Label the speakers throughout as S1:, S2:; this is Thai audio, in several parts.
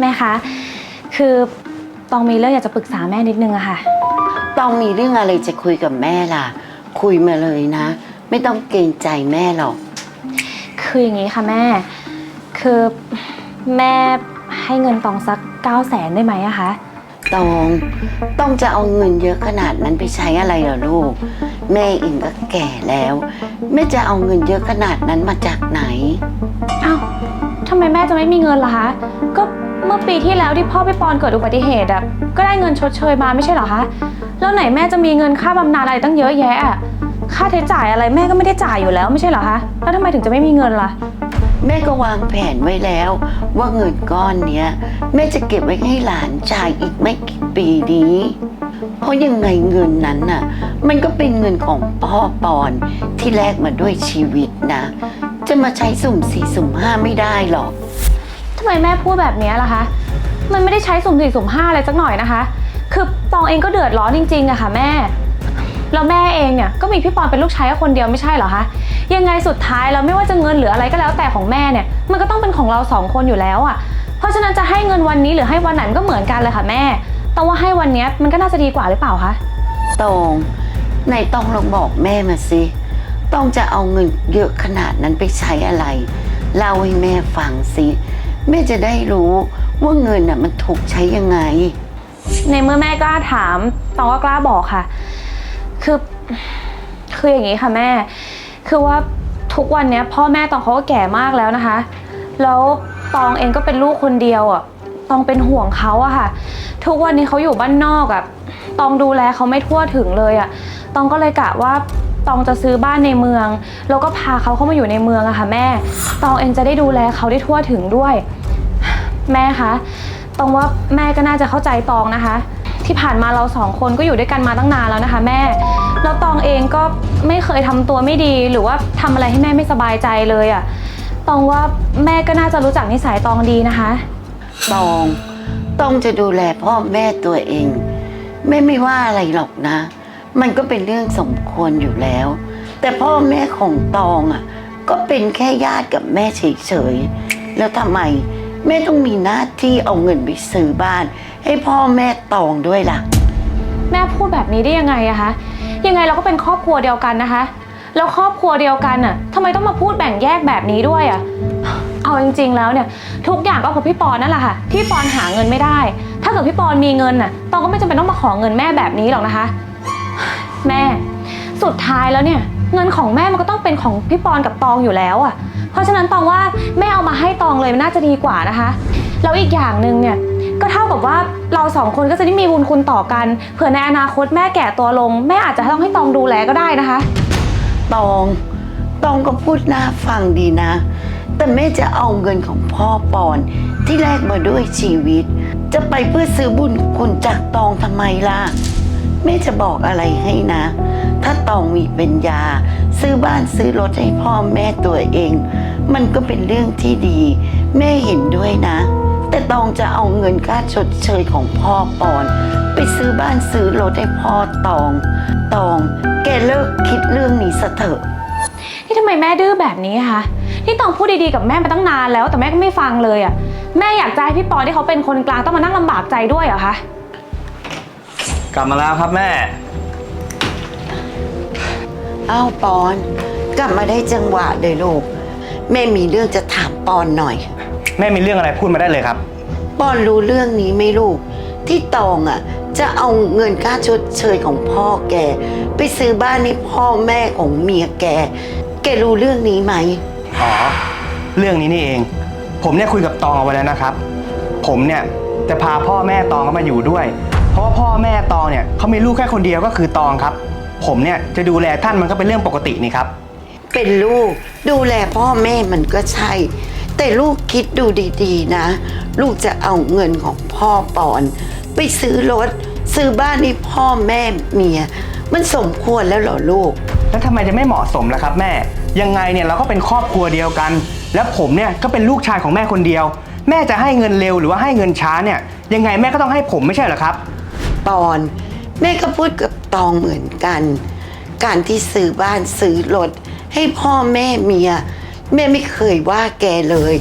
S1: แม่คะ คือตองมีเรื่องอยากจะปรึกษาแม่นิดนึงอะค่ะ
S2: ต้องมีเรื่องอะไรจะคุยกับแม่ล่ะ คุยมาเลยนะ ไม่ต้องเกรงใจแม่หรอก
S1: คืออย่างนี้ค่ะแม่ คือแม่ให้เงินตองสัก9 0 0แสนได้ไหมอะคะ
S2: ตองต้องจะเอาเงินเยอะขนาดนั้นไปใช้อะไรเหรอลูก แม่เองก็แก่แล้ว แม่จะเอาเงินเยอะขนาดนั้นมาจากไหน
S1: เอ้าทำไมแม่จะไม่มีเงินล่ะคะ ก็ เมื่อปีที่แล้วที่พ่อพี่ปอนเกิดอุบัติเหตุอะก็ได้เงินชดเชยมาไม่ใช่เหรอคะ แล้วไหนแม่จะมีเงินค่าบำนาญอะไรตั้งเยอะแยะอะค่าใช้จ่ายอะไรแม่ก็ไม่ได้จ่ายอยู่แล้วไม่ใช่เหรอคะ แล้วทำไมถึงจะไม่มีเงินล่ะ
S2: แม่ก็วางแผนไว้แล้ว ว่าเงินก้อนเนี้ยแม่จะเก็บไว้ให้หลานจ่ายอีกไม่กี่ปีนี้ เพราะยังไงเงินนั้นน่ะ มันก็เป็นเงินของพ่อปอนที่แลกมาด้วยชีวิตนะ จะมาใช้สุ่มสี่สุ่มห้าไม่ได้หรอก
S1: ทำไมแม่พูดแบบนี้ล่ะคะ มันไม่ได้ใช้สุ่มสี่สุ่มห้าอะไรสักหน่อยนะคะ คือตองเองก็เดือดร้อนจริงๆอะค่ะ แม่ แล้วแม่เองเนี่ยก็มีพี่ปอนเป็นลูกชายคนเดียวไม่ใช่เหรอคะ ยังไงสุดท้ายแล้วไม่ว่าจะเงินหรืออะไรก็แล้วแต่ของแม่เนี่ย มันก็ต้องเป็นของเราสองคนอยู่แล้วอะเพราะฉะนั้นจะให้เงินวันนี้หรือให้วันไหนมันก็เหมือนกันเลยค่ะแม่ แต่ว่าให้วันเนี้ยมันก็น่าจะดีกว่าหรือเปล่าคะ
S2: ตองไหนต้องลองบอกแม่มาสิต้องจะเอาเงินเยอะขนาดนั้นไปใช้อะไร เล่าให้แม่ฟังสิ แม่จะได้รู้ว่าเงินน่ะมันถูกใช้ยังไง
S1: ในเมื่อแม่กล้าถามตองก็กล้าบอกค่ะ คือ คืออย่างนี้ค่ะแม่ คือว่าทุกวันเนี้ยพ่อแม่ตองเขาก็แก่มากแล้วนะคะ แล้วตองเองก็เป็นลูกคนเดียวอะ ตองเป็นห่วงเขาอะค่ะ ทุกวันนี้เขาอยู่บ้านนอกอะตองดูแลเขาไม่ทั่วถึงเลยอะตองก็เลยกะว่าตองจะซื้อบ้านในเมือง แล้วก็พาเขาเข้ามาอยู่ในเมืองอะค่ะแม่ ตองเองจะได้ดูแลเขาได้ทั่วถึงด้วย แม่คะตองว่าแม่ก็น่าจะเข้าใจตองนะคะ ที่ผ่านมาเราสองคนก็อยู่ด้วยกันมาตั้งนานแล้วนะคะ แม่แล้วตองเองก็ไม่เคยทำตัวไม่ดีหรือว่าทำอะไรให้แม่ไม่สบายใจเลยอะตองว่าแม่ก็น่าจะรู้จักนิสัยตองดีนะคะ
S2: ตองต้องจะดูแลพ่อแม่ตัวเอง แม่ไม่ว่าอะไรหรอกนะ มันก็เป็นเรื่องสมควรอยู่แล้ว แต่พ่อแม่ของตองอะ ก็เป็นแค่ญาติกับแม่เฉยๆแล้วทำไม แม่ต้องมีหน้าที่เอาเงินไปซื้อบ้าน ให้พ่อแม่ตองด้วยล่ะ
S1: แม่พูดแบบนี้ได้ยังไงอะคะ ยังไงเราก็เป็นครอบครัวเดียวกันนะคะ แล้วครอบครัวเดียวกันน่ะทำไมต้องมาพูดแบ่งแยกแบบนี้ด้วยอะเอาจริง ๆ แล้วเนี่ย ทุกอย่างก็เพราะพี่ปอนนั่นแหละค่ะพี่ปอนหาเงินไม่ได้ ถ้าเกิดพี่ปอนมีเงินน่ะตองก็ไม่จำเป็นต้องมาขอเงินแม่แบบนี้หรอกนะคะ แม่ สุดท้ายแล้วเนี่ย เงินของแม่มันก็ต้องเป็นของพี่ปอนกับตองอยู่แล้วอะ เพราะฉะนั้นตองว่าแม่เอามาให้ตองเลยนน่าจะดีกว่านะคะ แล้วอีกอย่างหนึ่งเนี่ยก็เท่ากับว่าเราสองคนก็จะได้มีบุญคุณต่อกัน เผื่อในอนาคตแม่แก่ตัวลง แม่อาจจะต้องให้ตองดูแลก็ได้นะคะ
S2: ตองตองก็พูดน่าฟังดีนะ แต่แม่จะเอาเงินของพ่อปอนที่แลกมาด้วยชีวิต จะไปเพื่อซื้อบุญคุณจากตองทำไมล่ะ แม่จะบอกอะไรให้นะ ถ้าตองมีเป็นยา ซื้อบ้านซื้อรถให้พ่อแม่ตัวเอง มันก็เป็นเรื่องที่ดี แม่เห็นด้วยนะ แต่ตองจะเอาเงินค่าชดเชยของพ่อปอน ไปซื้อบ้านซื้อรถให้พ่อตอง ตอง แกเลิกคิดเรื่องนี้ซะเถอะ
S1: นี่ทำไมแม่ดื้อแบบนี้คะที่ตองพูดดีๆกับแม่มาตั้งนานแล้ว แต่แม่ก็ไม่ฟังเลยอะแม่อยากจะให้พี่ปอนที่เขาเป็นคนกลางต้องมานั่งลำบากใจด้วยเหรอคะ
S3: กลับมาแล้วครับแม่
S2: อ้าวปอน กลับมาได้จังหวะเลยลูก แม่มีเรื่องจะถามปอนหน่อย
S3: แม่มีเรื่องอะไรพูดมาได้เลยครับ
S2: ปอนรู้เรื่องนี้ไหมลูก ที่ตองอะ จะเอาเงินค่าชดเชยของพ่อแก ไปซื้อบ้านให้พ่อแม่ของเมียแก แกรู้เรื่องนี้ไหม
S3: อ๋อ เรื่องนี้นี่เอง ผมเนี่ยคุยกับตองเอาไว้แล้วนะครับ ผมเนี่ยจะพาพ่อแม่ตองเข้ามาอยู่ด้วย เพราะว่าพ่อแม่ตองเนี่ยเขามีลูกแค่คนเดียวก็คือตองครับ ผมเนี่ยจะดูแลท่านมันก็เป็นเรื่องปกตินี่ครับ
S2: เป็นลูกดูแลพ่อแม่มันก็ใช่ แต่ลูกคิดดูดีๆนะ ลูกจะเอาเงินของพ่อปอน ไปซื้อรถ ซื้อบ้านให้พ่อแม่เมีย มันสมควรแล้วเหรอลูก
S3: แล้วทำไมจะไม่เหมาะสมล่ะครับแม่ ยังไงเนี่ยเราก็เป็นครอบครัวเดียวกัน แล้วผมเนี่ยก็เป็นลูกชายของแม่คนเดียว แม่จะให้เงินเร็วหรือว่าให้เงินช้าเนี่ย ยังไงแม่ก็ต้องให้ผมไม่ใช่เหรอครับ
S2: ปอน แม่ก็พูดกับตองเหมือนกัน การที่ซื้อบ้านซื้อรถ ให้พ่อแม่เมีย แม่ไม่เคยว่าแกเลย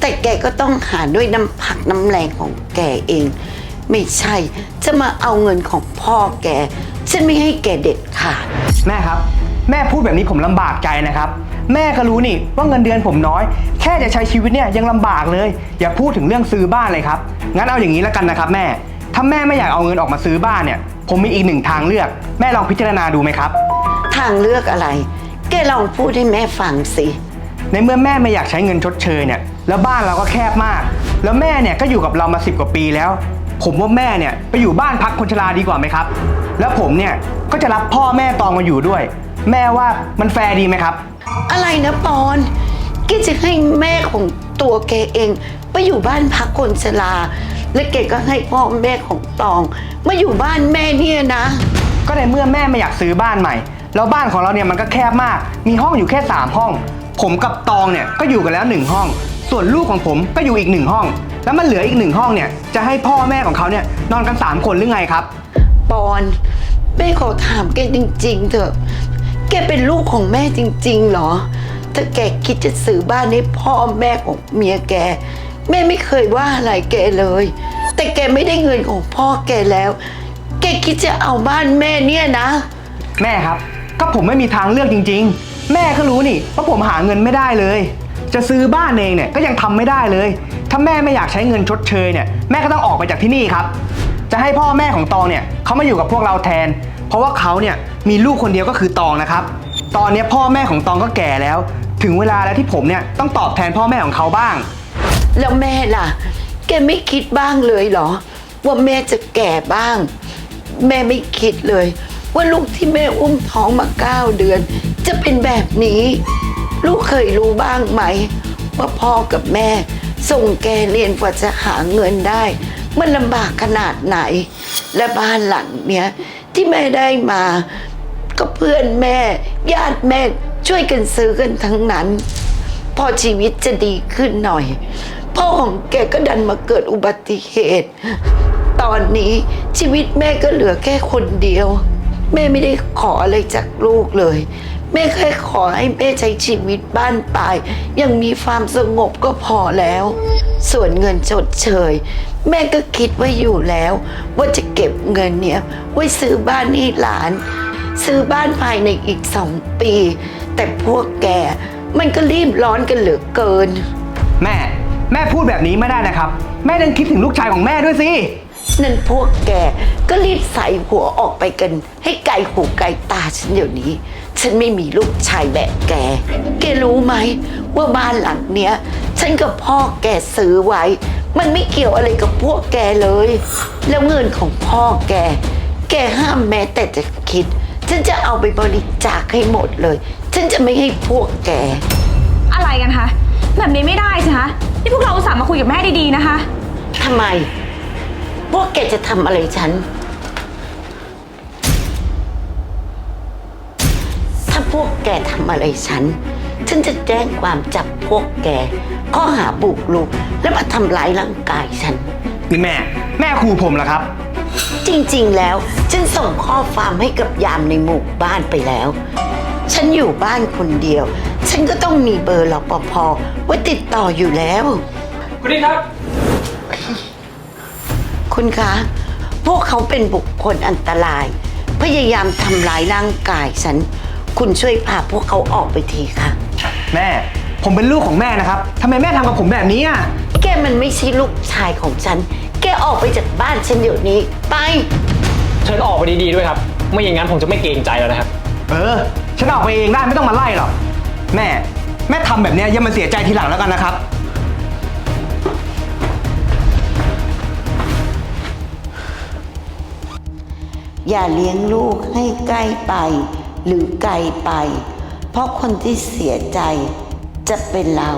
S2: แต่แต่แกก็ต้องหาด้วยน้ำพักน้ำแรงของแกเอง ไม่ใช่จะมาเอาเงินของพ่อแก ฉันไม่ให้แกเด็ดขาด
S3: แม่ครับ แม่พูดแบบนี้ผมลำบากใจนะครับ แม่ก็รู้นี่ว่าเงินเดือนผมน้อย แค่จะใช้ชีวิตเนี่ยยังลำบากเลย อย่าพูดถึงเรื่องซื้อบ้านเลยครับ งั้นเอาอย่างนี้แล้วกันนะครับ แม่ ถ้าแม่ไม่อยากเอาเงินออกมาซื้อบ้านเนี่ย ผมมีอีกหนึ่งทางเลือก แม่ลองพิจารณาดูไหมครับ
S2: ทางเลือกอะไร แกลองพูดให้แม่ฟังสิ
S3: ในเมื่อแม่ไม่อยากใช้เงินชดเชยเนี่ย แล้วบ้านเราก็แคบมาก แล้วแม่เนี่ยก็อยู่กับเรามาสิบกว่าปีแล้ว ผมว่าแม่เนี่ยไปอยู่บ้านพักคนชราดีกว่าไหมครับ แล้วผมเนี่ยก็จะรับพ่อแม่ตองมาอยู่ด้วย แม่ว่ามันแฟร์ดีไหมครับ
S2: อะไรนะปอนแกจะให้แม่ของตัวแกเอง ไปอยู่บ้านพักคนชรา และแกก็ให้พ่อแม่ของตอง มาอยู่บ้านแม่เนี่ยนะ
S3: ก็ในเมื่อแม่ไม่อยากซื้อบ้านใหม่ แล้วบ้านของเราเนี่ยมันก็แคบมาก มีห้องอยู่แค่ 3 ห้อง ผมกับตองเนี่ยก็อยู่กันแล้ว 1 ห้อง ส่วนลูกของผมก็อยู่อีก 1 ห้อง แล้วมันเหลืออีกหนึ่งห้องเนี่ยจะให้พ่อแม่ของเขาเนี่ยนอนกัน 3 คนหรือไงครับ
S2: ปอนแม่ขอถามแกจริง ๆ เถอะ แกเป็นลูกของแม่จริง ๆ เหรอ ถ้าแกคิดจะซื้อบ้านให้พ่อแม่ของเมียแก แม่ไม่เคยว่าอะไรแกเลย แต่แกไม่ได้เงินของพ่อแกแล้ว แกคิดจะเอาบ้านแม่เนี่ยนะ
S3: แม่ครับ ก็ผมไม่มีทางเลือกจริง ๆ แม่ก็รู้นี่ว่าผมหาเงินไม่ได้เลย จะซื้อบ้านเองเนี่ยก็ยังทำไม่ได้เลย ถ้าแม่ไม่อยากใช้เงินชดเชยเนี่ยแม่ก็ต้องออกไปจากที่นี่ครับ จะให้พ่อแม่ของตองเนี่ยเขามาอยู่กับพวกเราแทน เพราะว่าเขาเนี่ยมีลูกคนเดียวก็คือตองนะครับ ตอนเนี้ยพ่อแม่ของตองก็แก่แล้ว ถึงเวลาแล้วที่ผมเนี่ยต้องตอบแทนพ่อแม่ของเขาบ้าง
S2: แล้วแม่ล่ะ แกไม่คิดบ้างเลยเหรอ ว่าแม่จะแก่บ้าง แม่ไม่คิดเลย ว่าลูกที่แม่อุ้มท้องมาเก้าเดือน จะเป็นแบบนี้ ลูกเคยรู้บ้างไหม ว่าพ่อกับแม่ ส่งแกเรียนกว่าจะหาเงินได้ มันลำบากขนาดไหน และบ้านหลังเนี้ยที่แม่ได้มา ก็เพื่อนแม่ ญาติแม่ช่วยกันซื้อกันทั้งนั้น พอชีวิตจะดีขึ้นหน่อย พ่อของแกก็ดันมาเกิดอุบัติเหตุ ตอนนี้ชีวิตแม่ก็เหลือแค่คนเดียว แม่ไม่ได้ขออะไรจากลูกเลย แม่แค่ขอให้แม่ใช้ชีวิตบ้านปลายยังมีความสงบก็พอแล้ว ส่วนเงินชดเชย แม่ก็คิดไว้อยู่แล้ว ว่าจะเก็บเงินเนี้ยไว้ซื้อบ้านให้หลาน ซื้อบ้านภายในอีกสองปี แต่พวกแกมันก็รีบร้อนกันเหลือเกิน
S3: แม่ แม่พูดแบบนี้ไม่ได้นะครับ แม่ต้องคิดถึงลูกชายของแม่ด้วยสิ
S2: นั่นพวกแกก็รีบใส่หัวออกไปกัน ให้ไกลหูไกลตาฉันเดี๋ยวนี้ ฉันไม่มีลูกชายแบบแก แกรู้ไหม ว่าบ้านหลังเนี้ย ฉันกับพ่อแกซื้อไว้ มันไม่เกี่ยวอะไรกับพวกแกเลย แล้วเงินของพ่อแก แกห้ามแม้แต่จะคิด ฉันจะเอาไปบริจาคให้หมดเลย ฉันจะไม่ให้พวกแก
S1: อะไรกันคะแบบนี้ไม่ได้สิคะนี่พวกเราอุตส่าห์มาคุยกับแม่ดีๆนะคะ
S2: ทำไม พวกแกจะทำอะไรฉัน ถ้าพวกแกทำอะไรฉัน ฉันจะแจ้งความจับพวกแกข้อหาบุกรุกและมาทำร้ายร่างกายฉัน
S3: นี่แม่ แม่ครูผมเหรอครับ
S2: จริงๆ แล้ว ฉันส่งข้อความให้กับยามในหมู่บ้านไปแล้ว ฉันอยู่บ้านคนเดียว ฉันก็ต้องมีเบอร์รปภไว้ติดต่ออยู่แล้ว
S4: คุณดินครับ
S2: คุณคะ พวกเขาเป็นบุคคลอันตราย พยายามทำร้ายร่างกายฉัน คุณช่วยพาพวกเขาออกไปทีค่ะ
S3: แม่ ผมเป็นลูกของแม่นะครับทำไมแม่ทำกับผมแบบนี้อะ
S2: แกมันไม่ใช่ลูกชายของฉัน แกออกไปจากบ้านฉันเดี๋ยวนี้ ไป
S4: เชิญออกไปดีๆด้วยครับ ไม่อย่างนั้นผมจะไม่เกรงใจแล้วนะครับ
S3: เออ ฉันออกไปเองได้ไม่ต้องมาไล่หรอก แม่ แม่ทำแบบเนี้ยอย่ามาเสียใจทีหลังแล้วกันนะครับ
S2: อย่าเลี้ยงลูกให้ใกล้ไป หรือไกลไป เพราะคนที่เสียใจจะเป็นเรา